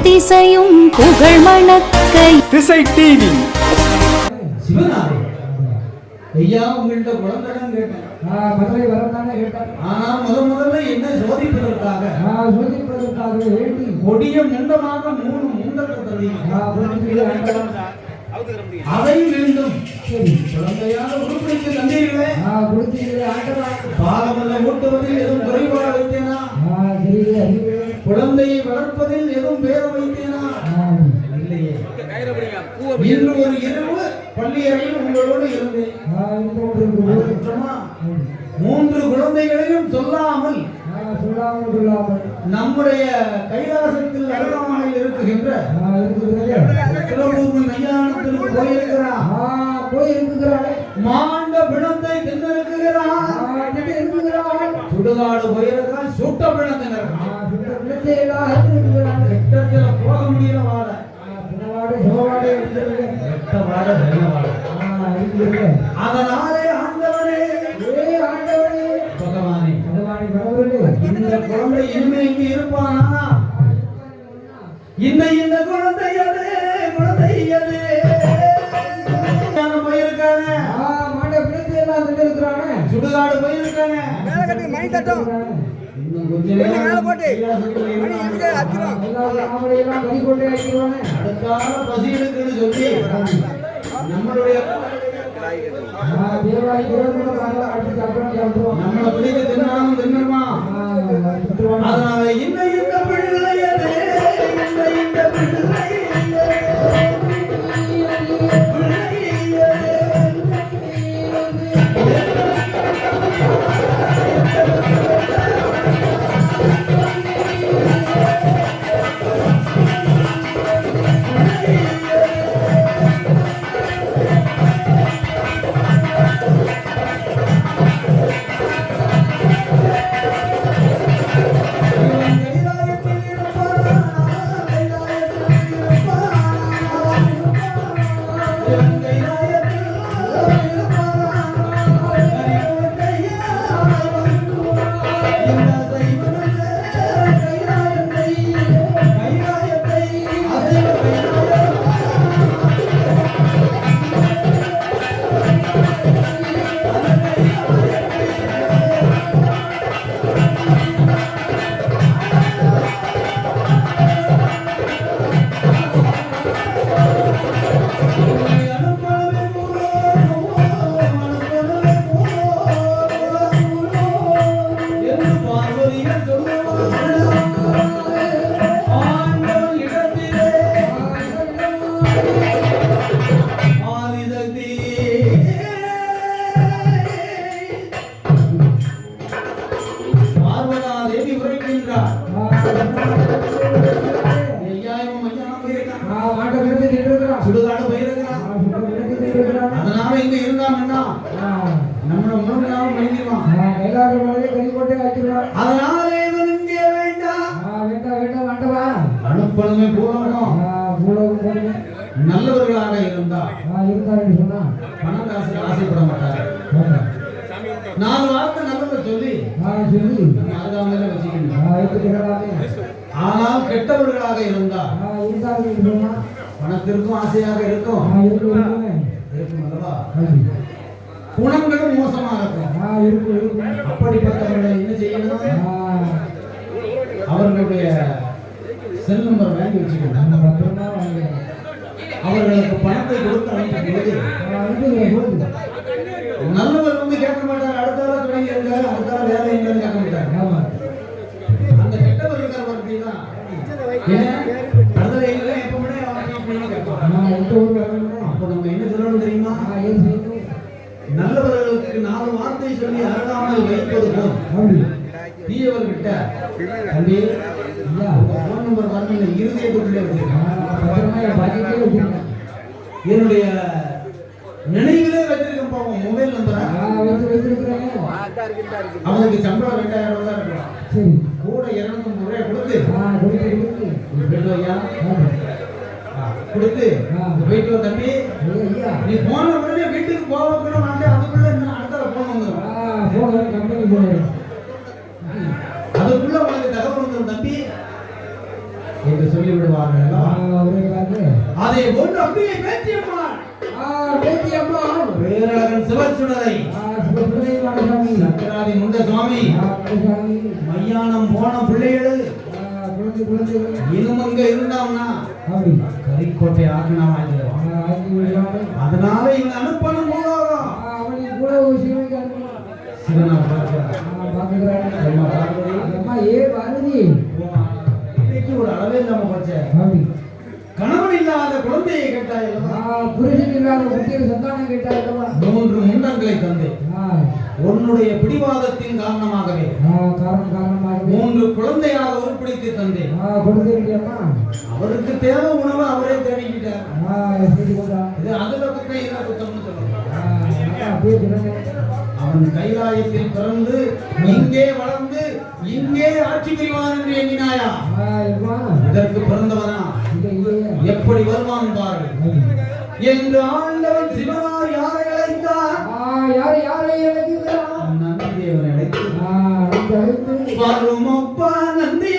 எத்திசையும் புகழ் மணக்க. திசை டிவி சிவனாரே ஐயா உங்கள்கிட்ட குழந்தைதான் கேட்டேன். மதுரை வரத்தானே கேட்டார் ஆனா முத முதல்ல என்ன சோதிப்பதற்காக? சோதிப்பதற்காக வேண்டி. கொடிய முண்டமாக மூணு முண்டத்தை. அதை மீண்டும் சரி குழந்தையாக உருப்பிடித்து தந்தீர்களே. ஆஹ் கொடுத்தீங்களே ஆண்டவன் பாலமல்ல ஊட்டுவதில் எதுவும் குறைபாடு வைத்தேனா? குழந்தையை வளர்ப்பதில் எதுவும் பேர வைத்தேனா? இல்லையே. இன்று ஒரு இரவு பள்ளி அறையில் உங்களோடு இருந்தேன்? மூன்று குழந்தைகளையும் சொல்லாமல் சொல்லாமல் சொல்லாமல் நம்முடைய கைலாசத்தில் அருகாமையில் இருக்குகின்ற மையானத்திற்கு போயிருக்கிறான். ஆஹ் போய் இருக்குகிறாளே மாண்ட பிணத்தை தின்னிருக்கிறான் சுடுகாடு போயிருக்கான் சுட்ட பிணத்தினர். எல்லாம் போக முடியல வாட சோவாடு எட்ட அதனாலே ஆண்டவனே ஏ ஆண்டவனே பகவானே. பகவானே பகவரே இந்த குழந்தை இனிமே இங்க இருப்பானா? இந்த இந்த குழந்தை அது குழந்தை அது எல்லாம் இருக்கிறானே சுடுகாடு கைலாசத்துல நம்மளுடைய நம்மளை பிடிக்க தின்னாலும் தின்னமா அதனால இந்த Amen. கறி கொண்டே அடிக்கிறான் அதனால இவன் இங்கே வேண்டாம் வேண்டாம் வேண்டாம் ஆண்டவா அனுப்பணுமே பூலோகம் போடுங்க நல்லவர்களாக இருந்தா. ஆஹ் இருக்காருன்னு சொன்னா. பணம் காசு ஆசைப்பட மாட்டாங்க ஆஹ் நாலு வார்த்தை நல்லதை சொல்லி ஆஹ் சொல்லி. அருகாமையில வச்சுக்கணும். ஆஹ் எடுத்துக்கிறானே ஆனால் கெட்டவர்களாக இருந்தா பணத்திற்கும் ஆசையாக இருக்கும். அல்லவா? குணங்களும் மோசமா இருக்கும். அப்படிப்பட்டவர்களை என்ன செய்யணும் அவர்களுடைய செல் நம்பர் வாங்கி வச்சுக்கணும். நம்ம பத்திரமா வாங்கிக்கிறோம் அவர்களுக்கு பணத்தை கொடுத்து அனுப்பும் நல்லவர் வந்து கேட்க மாட்டார் அடுத்த ஆள தொடங்கி இருங்க அடுத்த வேலை எங்கன்னு கேட்க மாட்டார். ஆமா. சொல்லி அருகாமல் வைப்பது போல் தீயவர்கிட்ட தம்பி ஐயா ஃபோன் நம்பர் வரணும் இருதயத்துக்குள்ளே வச்சிருக்கேன். என்னுடைய நினைவிலே வச்சிருக்கேன் பாவம் மொபைல் நம்பரை அவனுக்கு சம்பளம் ரெண்டாயிரம் ரூபாய் இருக்கலாம் கூட இருநூத்தம்பது ரூபாய் கொடுத்து கொடுத்து போயிட்டு தம்பி. நீ போன உடனே வீட்டுக்கு போகக்கூட மாட்டேன். போக கம்பெனி போகிறேன் அதுக்குள்ள உனக்கு தகவல் வந்துடும் தம்பி. என்று சொல்லி விடுவார்கள் அதே போன்று அப்படியே பேச்சியம்மா பேத்தி அம்மா. பேரழகன் சிவச்சுடரை சக்கராதி முண்ட சுவாமி மையானம் போன பிள்ளைகள். அங்க இருந்தாம்னா? கரிக்கோட்டை ஆக்கினவா இல்லையா? ஆக்கி விடுறாங்க அதனால இவன் அனுப்பணும் போதோ அவனுக்கு கூட ஒரு சிவனுக்கு அனுப்பணும் பார்த்துக்கிறாங்க அம்மா ஏ பாரதி இன்னைக்கு ஒரு அளவே இல்லாம போச்சே அப்படி கணவன் இல்லாத குழந்தையை கேட்டாய்? புருஷன் இல்லாத குட்டியில் சந்தானம் கேட்டாருக்கவா மூன்று முண்டங்களை தந்தேன் உன்னுடைய பிடிவாதத்தின் காரணமாகவே காரணம் காரணமாக மூன்று குழந்தையாக உருப்பிடித்து கொடுத்துருக்கியம்மா அவருக்கு தேவை உணவு அவரே தேடிக்கிட்டார் இது அதுல குத்தம் இதுல குத்தம்னு சொல்லுங்க அவன் கைலாயத்தில் பிறந்து இங்கே வளர்ந்து இங்கே ஆட்சி புரிவான் என்று எண்ணினாயா? இதற்கு பிறந்தவனா? எப்படி வருவான் பாருங்கள் என்று ஆண்டவன் சிவனார் யாரை அழைத்தார்? யாரை யாரை இழக்கிறான் நந்தி தேவனை அழைத்து. வருமப்பா நந்தி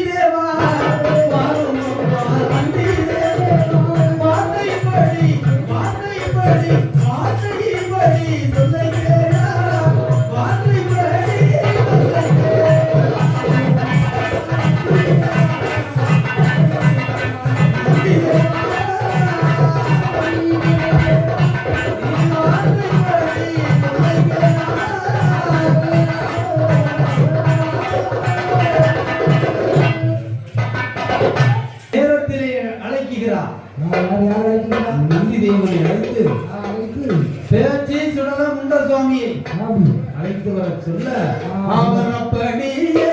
அழைத்து வர சொல்ல அவர் அப்படியே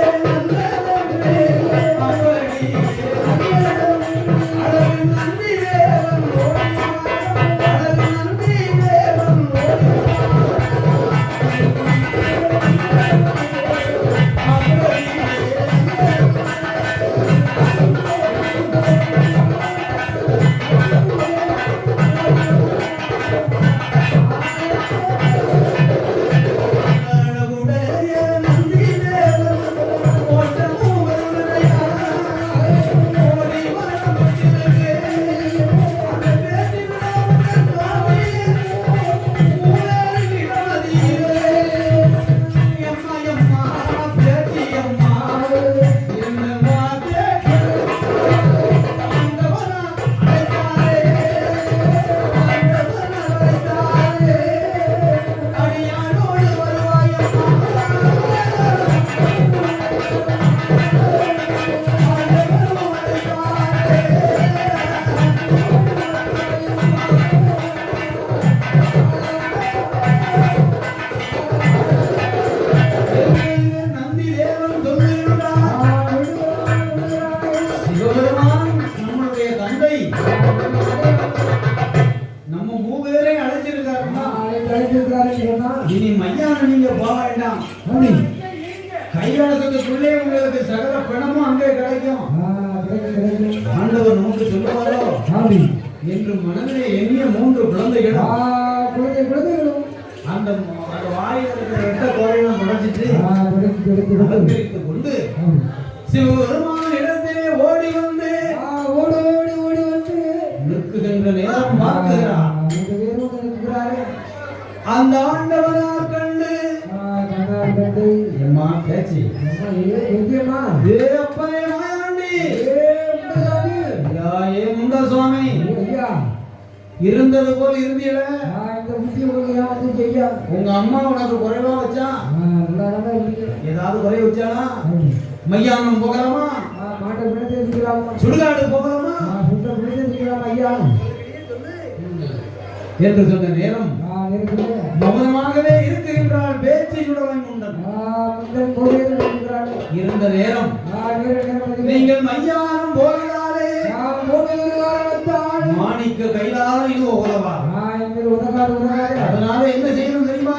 கைலாசத்துக்குள்ளே உங்களுக்கு சகல பணமும் அங்கே கிடைக்கும். ஆண்டவர் நமக்கு சொல்லுவாரோ? என்று மனதிலே எண்ணிய மூன்று குழந்தைகளும். அந்த அந்த வாயில் இருக்கிற கோரையும் தொடச்சிட்டு அலங்கரித்துக் கொண்டு சிவபெருமான் இருந்தது போல் இருந்தீல உங்க அம்மா உனக்கு குறைவா வச்சா? ஏதாவது குறை வச்சானா மையானம் போகலாமா? சுடுகாடு போகலாமா? என்று சொன்ன நேரம் மௌனமாகவே இருக்குகின்றாள் பேச்சையுடவன் உண்டன். இருந்த நேரம் நீங்கள் மையானம் போகிறாரே மாணிக்க கைலால இது உதவா அதனால என்ன செய்யணும் தெரியுமா